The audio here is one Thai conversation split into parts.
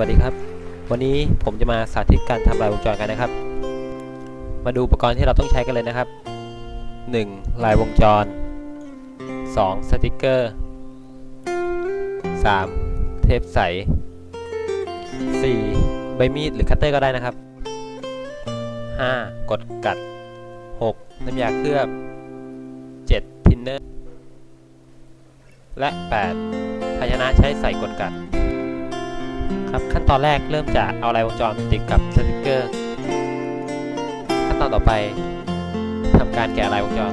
วัสดีครับ วันนี้ผมจะมาสาธิตการทำลายวงจรกันนะครับ มาดูอุปกรณ์ที่เราต้องใช้กันเลยนะครับ 1. ลายวงจร 2. สติกเกอร์ 3. เทปใส 4. ใบมีดหรือคัตเตอร์ก็ได้นะครับ 5. กดกัด 6. น้ำยาเคลือบ 7. ทินเนอร์ และ 8. ภาชนะใช้ใส่กดกัด ครับขั้นตอนแรกเริ่มจากเอาลายวงจรติดกับสติกเกอร์ ขั้นตอนต่อไปทำการแกะลายวงจร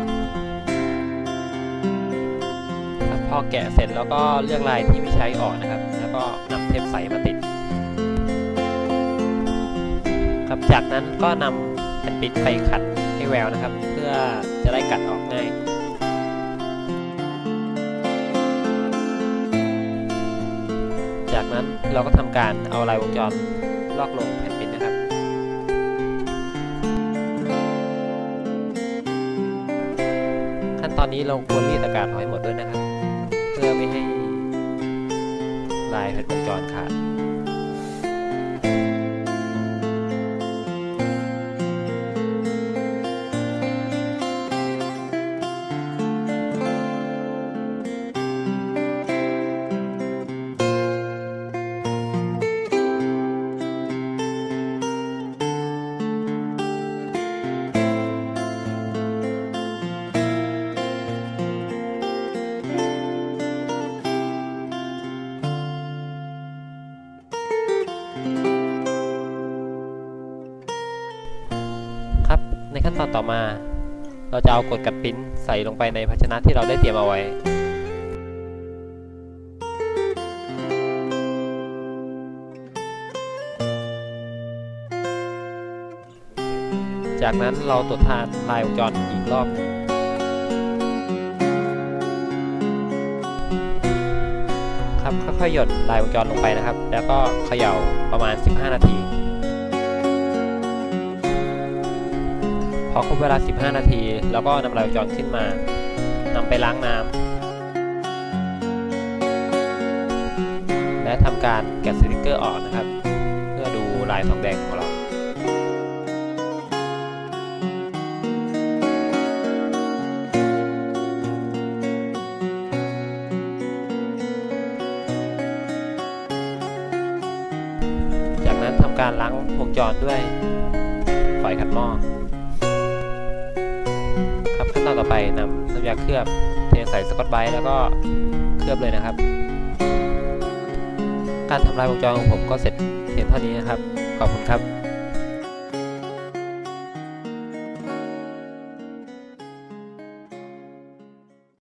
ครับพอแกะเสร็จแล้วก็เลือกลายที่ไม่ใช้ออกนะครับ แล้วก็นำเทปใสมาติดครับจากนั้นก็นำแผ่นปิ้นไปขัดให้แววนะครับ เพื่อจะได้กัดออกง่าย จากนั้นเราก็ทำการเอาลายวงจรลอกลงแผ่นปิดนนะครับ ขั้นตอนนี้เราควรรีดอากาศออกให้หมดด้วยนะครับ เพื่อไม่ให้ลายแผ่นวงจรขาด ขั้นตอนต่อมา เราจะเอากดกัดปิ้นใส่ลงไปในภาชนะที่เราได้เตรียมเอาไว้จากนั้นเราตรวจทานลายวงจรอีกรอบ ครับค่อยๆหยดลายวงจรลงไปนะครับ แล้วก็เขย่าประมาณ 15 นาที พอครบเวลา 15 นาที แล้วก็นำลายวงจรขึ้นมานำไปล้างน้ำและทำการแกะสติกเกอร์ออกนะครับ เพื่อดูลายทองแดงของเราจากนั้นทำการล้างวงจรด้วยฝอยขัดหม้อ ตอนต่อไปนำน้ำยาเคลือบเทใส่สกอตไบร์แล้วก็เคลือบเลยนะครับ การทำลายวงจรของผมก็เสร็จเพียงเท่านี้นะครับ ขอบคุณครับ